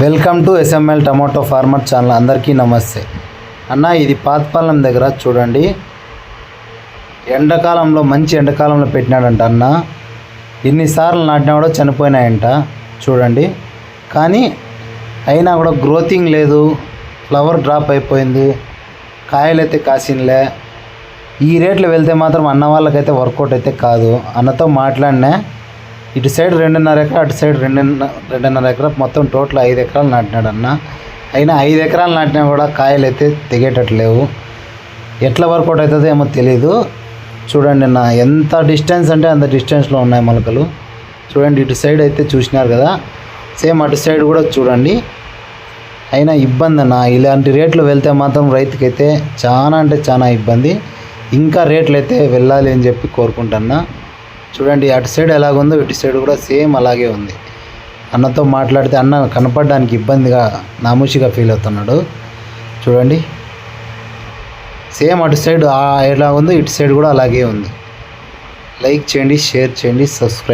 Welcome to SML tomato farmer channel. అందరికీ నమస్తే. అన్న ఇది పాతపాలెం దగ్గర చూడండి. ఎండాకాలంలో మంచి ఎండాకాలంలో పెట్టినాడంట అన్న. ఎన్నిసార్లు నాటినా కూడా చనిపోయినాయంట చూడండి. కానీ అయినా కూడా గ్రోతింగ్ లేదు. ఫ్లవర్ డ్రాప్ అయిపోయింది. కాయలైతే కాసినలే ఈ రేట్లు వెళ్తే మాత్రం అన్న వాళ్ళకైతే వర్కౌట్ అయితే కాదు. అన్నతో మాట్లాడినా ఇటు సైడ్ రెండున్నర ఎకరా అటు సైడ్ రెండున్నర రెండున్నర ఎకరా మొత్తం టోటల్ ఐదు ఎకరాలు నాటినాడు అన్న అయినా ఐదు ఎకరాలు నాటినా కూడా కాయలు అయితే తెగేటట్లేవు ఎట్లా వర్కౌట్ అవుతుందో ఏమో తెలియదు చూడండి నా ఎంత డిస్టెన్స్ అంటే అంత డిస్టెన్స్లో ఉన్నాయి మొలకలు. చూడండి ఇటు సైడ్ అయితే చూసినారు కదా. సేమ్ అటు సైడ్ కూడా చూడండి. అయినా ఇబ్బంది అన్న ఇలాంటి రేట్లు వెళ్తే మాత్రం రైతుకైతే చాలా అంటే చాలా ఇబ్బంది. ఇంకా రేట్లు అయితే వెళ్ళాలి అని చెప్పి కోరుకుంటున్నా. చూడండి అటు సైడ్ ఎలాగుందో ఇటు సైడ్ కూడా సేమ్ అలాగే ఉంది. అన్నతో మాట్లాడితే అన్న కనపడడానికి ఇబ్బందిగా నామూషిగా ఫీల్ అవుతున్నాడు. చూడండి. సేమ్ అటు సైడ్ ఎలా ఉందో ఇటు సైడ్ కూడా అలాగే ఉంది. లైక్ చేయండి షేర్ చేయండి సబ్స్క్రైబ్